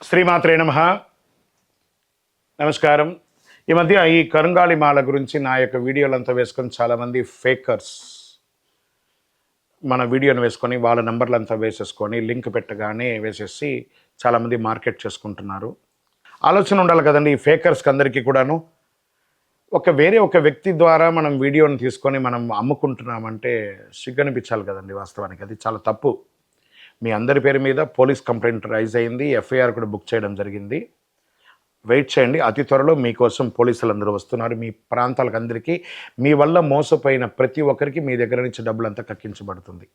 శ్రీమాత్రే నమ. నమస్కారం. ఈ మధ్య ఈ కరుంగాళి మాల గురించి నా యొక్క వీడియోలంతా వేసుకొని చాలామంది ఫేకర్స్ మన వీడియోని వేసుకొని వాళ్ళ నెంబర్లంతా వేసేసుకొని లింక్ పెట్టగానే వేసేసి చాలామంది మార్కెట్ చేసుకుంటున్నారు. ఆలోచన ఉండాలి కదండి ఈ ఫేకర్స్కి అందరికీ కూడాను. ఒక వేరే ఒక వ్యక్తి ద్వారా మనం వీడియోని తీసుకొని మనం అమ్ముకుంటున్నామంటే సిగ్గనిపించాలి కదండి వాస్తవానికి. అది చాలా తప్పు. మీ అందరి పేరు మీద పోలీస్ కంప్లైంట్ రైజ్ అయింది. ఎఫ్ఐఆర్ కూడా బుక్ చేయడం జరిగింది. వెయిట్ చేయండి. అతి త్వరలో మీకోసం పోలీసులు అందరూ వస్తున్నారు. మీ ప్రాంతాలకు అందరికీ మీ వల్ల మోసపోయిన ప్రతి ఒక్కరికి మీ దగ్గర నుంచి డబ్బులు అంతా కక్కించబడుతుంది.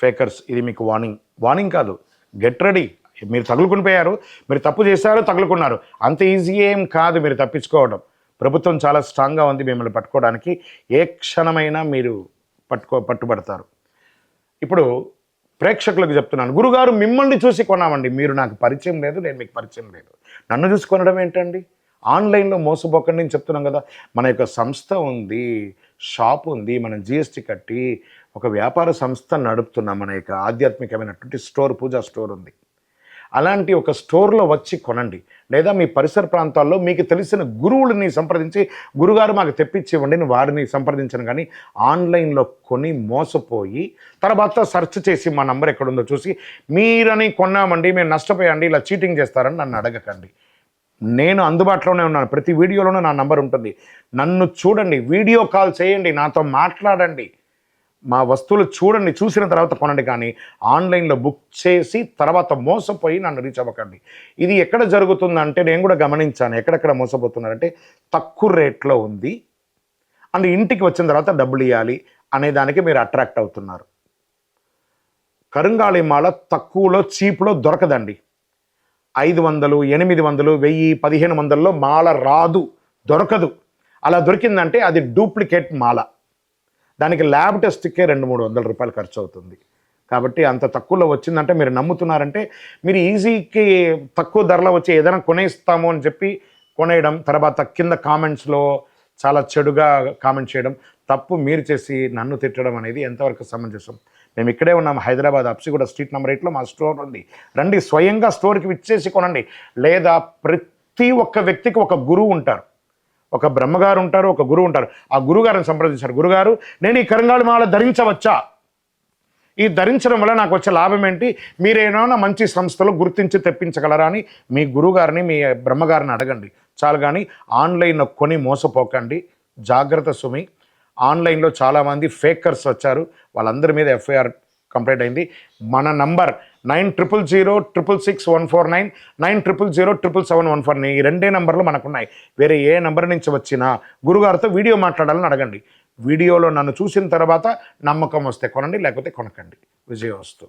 ఫేకర్స్ ఇది మీకు వార్నింగ్ వార్నింగ్ కాదు. గెట్ రెడీ మీరు తగులుకుని పోయారు మీరు తప్పు చేశారు తగులుకున్నారు. అంత ఈజీ ఏం కాదు మీరు తప్పించుకోవడం. ప్రభుత్వం చాలా స్ట్రాంగ్గా ఉంది మిమ్మల్ని పట్టుకోవడానికి. ఏ క్షణమైనా మీరు పట్టుకో పట్టుబడతారు. ఇప్పుడు ప్రేక్షకులకు చెప్తున్నాను. గురుగారు మిమ్మల్ని చూసి కొన్నామండి. మీరు నాకు పరిచయం లేదు నేను మీకు పరిచయం లేదు. నన్ను చూసి కొనడం ఏంటండి? ఆన్లైన్లో మోసపోకండి నేను చెప్తున్నాం కదా. మన యొక్క సంస్థ ఉంది షాప్ ఉంది మనం జిఎస్టీ కట్టి ఒక వ్యాపార సంస్థ నడుపుతున్నాం. మన యొక్క ఆధ్యాత్మికమైనటువంటి స్టోర్ పూజా స్టోర్ ఉంది. అలాంటి ఒక స్టోర్లో వచ్చి కొనండి. లేదా మీ పరిసర ప్రాంతాల్లో మీకు తెలిసిన గురువులని సంప్రదించి గురుగారు మాకు తెప్పించి ఇవ్వండి వారిని సంప్రదించను. కానీ ఆన్లైన్లో కొని మోసపోయి తర్వాత సెర్చ్ చేసి మా నంబర్ ఎక్కడుందో చూసి మీరని కొన్నామండి మేము నష్టపోయాండి ఇలా చీటింగ్ చేస్తారని నన్ను అడగకండి. నేను అందుబాటులోనే ఉన్నాను. ప్రతి వీడియోలోనూ నా నంబర్ ఉంటుంది. నన్ను చూడండి వీడియో కాల్ చేయండి నాతో మాట్లాడండి. మా వస్తువులు చూడండి చూసిన తర్వాత కొనండి కానీ ఆన్లైన్లో బుక్ చేసి తర్వాత మోసపోయి నన్ను రీచ్ అవ్వకండి. ఇది ఎక్కడ జరుగుతుందంటే నేను కూడా గమనించాను ఎక్కడెక్కడ మోసపోతున్నారంటే తక్కువ రేట్లో ఉంది. అండ్ ఇంటికి వచ్చిన తర్వాత డబ్బులు ఇవ్వాలి అనే దానికి మీరు అట్రాక్ట్ అవుతున్నారు. కరుంగాళి మాల తక్కువలో చీప్లో దొరకదండి. ఐదు వందలు ఎనిమిది వందలు వెయ్యి పదిహేను వందల్లో మాల రాదు దొరకదు. అలా దొరికిందంటే అది డూప్లికేట్ మాల. దానికి ల్యాబ్ టెస్ట్కే రెండు మూడు వందల రూపాయలు ఖర్చు అవుతుంది కాబట్టి అంత తక్కువలో వచ్చిందంటే మీరు నమ్ముతున్నారంటే మీరు ఈజీకి తక్కువ ధరలో వచ్చి ఏదైనా కొనేస్తాము అని చెప్పి కొనేయడం తర్వాత కింద కామెంట్స్లో చాలా చెడుగా కామెంట్ చేయడం తప్పు మీరు చేసి నన్ను తిట్టడం అనేది ఎంతవరకు సమంజసం? మేము ఇక్కడే ఉన్నాం హైదరాబాద్ అప్సిగూడ స్ట్రీట్ నెంబర్ ఎయిట్లో మా స్టోర్ ఉంది. రండి స్వయంగా స్టోర్కి విచ్చేసి కొనండి. లేదా ప్రతి ఒక్క వ్యక్తికి ఒక గురువు ఉంటారు. ఒక బ్రహ్మగారు ఉంటారు ఒక గురువు ఉంటారు. ఆ గురుగారిని సంప్రదించారు. గురుగారు నేను ఈ కరంగాళి మాల ధరించవచ్చా? ఈ ధరించడం వల్ల నాకు వచ్చే లాభం ఏంటి? మీరేమైనా మంచి సంస్థలు గుర్తించి తెప్పించగలరా అని మీ గురుగారిని మీ బ్రహ్మగారిని అడగండి. చాలు కానీ ఆన్లైన్లో కొని మోసపోకండి. జాగ్రత్త సుమి. ఆన్లైన్లో చాలామంది ఫేకర్స్ వచ్చారు. వాళ్ళందరి మీద ఎఫ్ఐఆర్ కంప్లీట్ అయింది. మన number nine triple zero triple six one four nine nine triple zero triple seven one four ఈ రెండే నెంబర్లు మనకున్నాయి. వేరే ఏ నెంబర్ నుంచి వచ్చినా గురుగారితో వీడియో మాట్లాడాలని అడగండి. వీడియోలో నన్ను చూసిన తర్వాత నమ్మకం వస్తే కొనండి లేకపోతే కొనకండి. విజయవస్తు.